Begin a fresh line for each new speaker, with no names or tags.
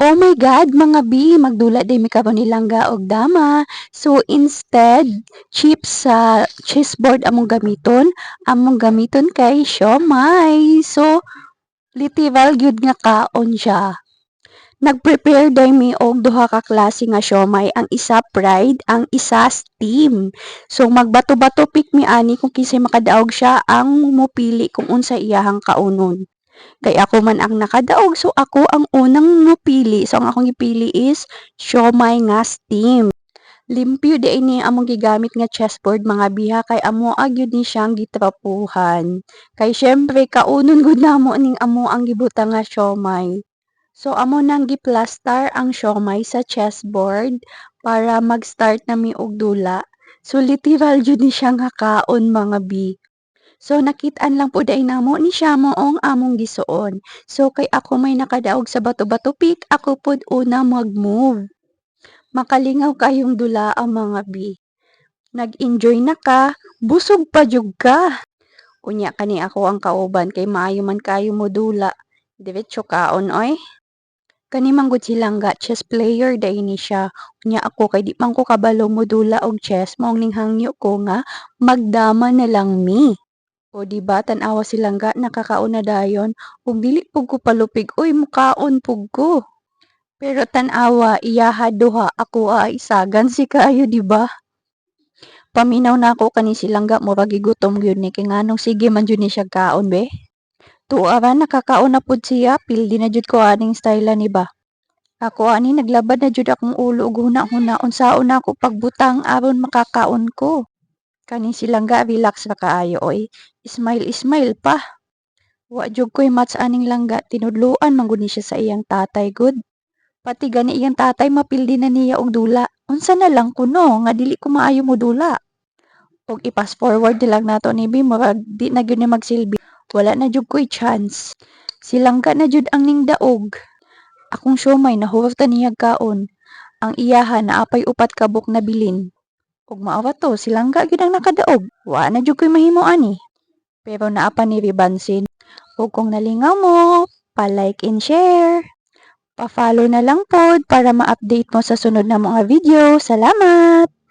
Oh my God, mga B, magdula day mi karon nilangga og dama. So instead, chips sa chessboard among gamiton, among gamiton kay siomai. So literal gyud nga kaon siya. Nag-prepare day mi og duha ka klase nga siomai, ang isa fried, ang isa steam. So magbato-bato pick mi ani kung kinsay makadaog siya ang mupili kung unsa iyahang kaunon. Kay ako man ang nakadaog, so ako ang unang mupili. So ang akong gipili is siomai nga steam. Limpyo di ini among gigamit nga chessboard mga biha kay amo gyud ni siyang gitrapuhan. Kay syempre kaunon gud namo ning amo ang gibutang nga siomai. So amo nang giplastar ang siomai sa chessboard para mag-start nami og dula. So literal jud ni siya nga mga bi. So nakit-an lang po day namo ni siya moong among gisuon. So kay ako may nakadaog sa bato-bato pick, ako pod una mag-move. Makalingaw kayong dula ang mga bi. Nag-enjoy na ka, busog pa jud ka. Unya kani ako ang kauban kay maayo man kayo mo dula. Diretso kaon oy. Kani man gud silangga chess player day ni siya. Unya ako kay di man ko kabalo mo dula og chess maong ning hangyo ko nga magdama na lang mi. O di ba tan-awa silangga nakakauna dayon ug dili pug ko palupig uy mukaon pug ko. Pero tan-awa iyaha duha ako a isagan si kayo di ba? Paminaw na ako kani silangga murag gigutom gyud ni kay nganong sige man jud ni siya kaon be. Tuwa ra nakakaon na pud siya pildi na jud ko aning style ni ba. Ako ani naglabad na jud akong ulo ug huna-huna unsaon na ako pagbutang aron makakaon ko. Kani silangga relax ra kaayo oy. Smile smile pa. Wa jud ko'y match aning langga tinudloan man gud ni siya sa iyang tatay gud. Pati gani iyang tatay mapildi na niya og dula. Unsa na lang kuno nga dili ko maayo mo dula. Og i-fast forward na lang nato ni Bi murag di na gyud ni magsilbi. Wala na jud ko'y chance. Silangga na jud ang ning daog. Akong siomay nahurot ta niya kaon. Ang iyaha na apay upat ka buk na bilin. Ug maawa to silangga gyud ang nakadaog. Wa na jud ko'y mahimo ani. Pero naapa ni Ribansin. Ug kung nalingaw mo, pa-like and share. Pa-follow na lang pod para ma-update mo sa sunod na mga video. Salamat!